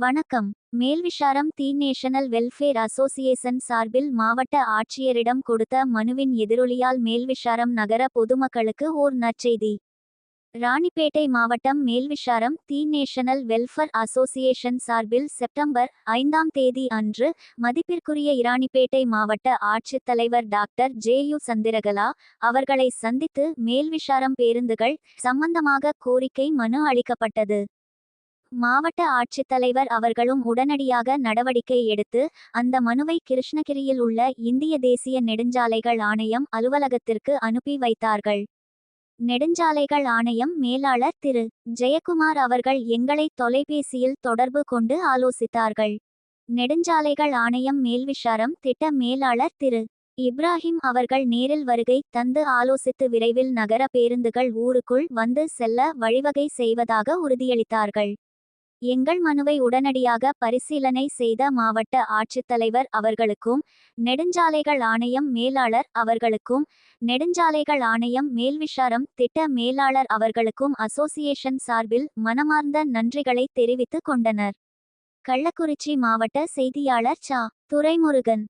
வணக்கம். Melvisharam the national welfare association சார்பில் மாவட்ட ஆட்சியரிடம் கொடுத்த மனுவின் எதிரொலியால் மேல்விஷாரம் நகர பொதுமக்களுக்கு ஓர் நற்செய்தி. ராணிப்பேட்டை மாவட்டம் Melvisharam the national welfare association சார்பில் செப்டம்பர் ஐந்தாம் தேதி அன்று மதிப்பிற்குரிய இராணிப்பேட்டை மாவட்ட ஆட்சித்தலைவர் டாக்டர் ஜே யு சந்திரகலா அவர்களை சந்தித்து மேல்விஷாரம் பேருந்துகள் சம்பந்தமாக கோரிக்கை மனு அளிக்கப்பட்டது. மாவட்ட ஆட்சித்தலைவர் அவர்களும் உடனடியாக நடவடிக்கை எடுத்து அந்த மனுவை கிருஷ்ணகிரியில் உள்ள இந்திய தேசிய நெடுஞ்சாலைகள் ஆணையம் அலுவலகத்திற்கு அனுப்பி வைத்தார்கள். நெடுஞ்சாலைகள் ஆணையம் மேலாளர் திரு. ஜெயக்குமார் அவர்கள் எங்களை தொலைபேசியில் தொடர்பு கொண்டு ஆலோசித்தார்கள். நெடுஞ்சாலைகள் ஆணையம் மேல்விஷாரம் திட்ட மேலாளர் திரு. இப்ராஹிம் அவர்கள் நேரில் வருகை தந்து ஆலோசித்து விரைவில் நகர பேருந்துகள் ஊருக்குள் வந்து செல்ல வழிவகை செய்வதாக உறுதியளித்தார்கள். எங்கள் மனுவை உடனடியாக பரிசீலனை செய்த மாவட்ட ஆட்சித்தலைவர் அவர்களுக்கும் நெடுஞ்சாலைகள் ஆணையம் மேலாளர் அவர்களுக்கும் நெடுஞ்சாலைகள் ஆணையம் மேல்விஷாரம் திட்ட மேலாளர் அவர்களுக்கும் அசோசியேஷன் சார்பில் மனமார்ந்த நன்றிகளை தெரிவித்துக் கொண்டனர். கள்ளக்குறிச்சி மாவட்ட செய்தியாளர் சா. துரைமுருகன்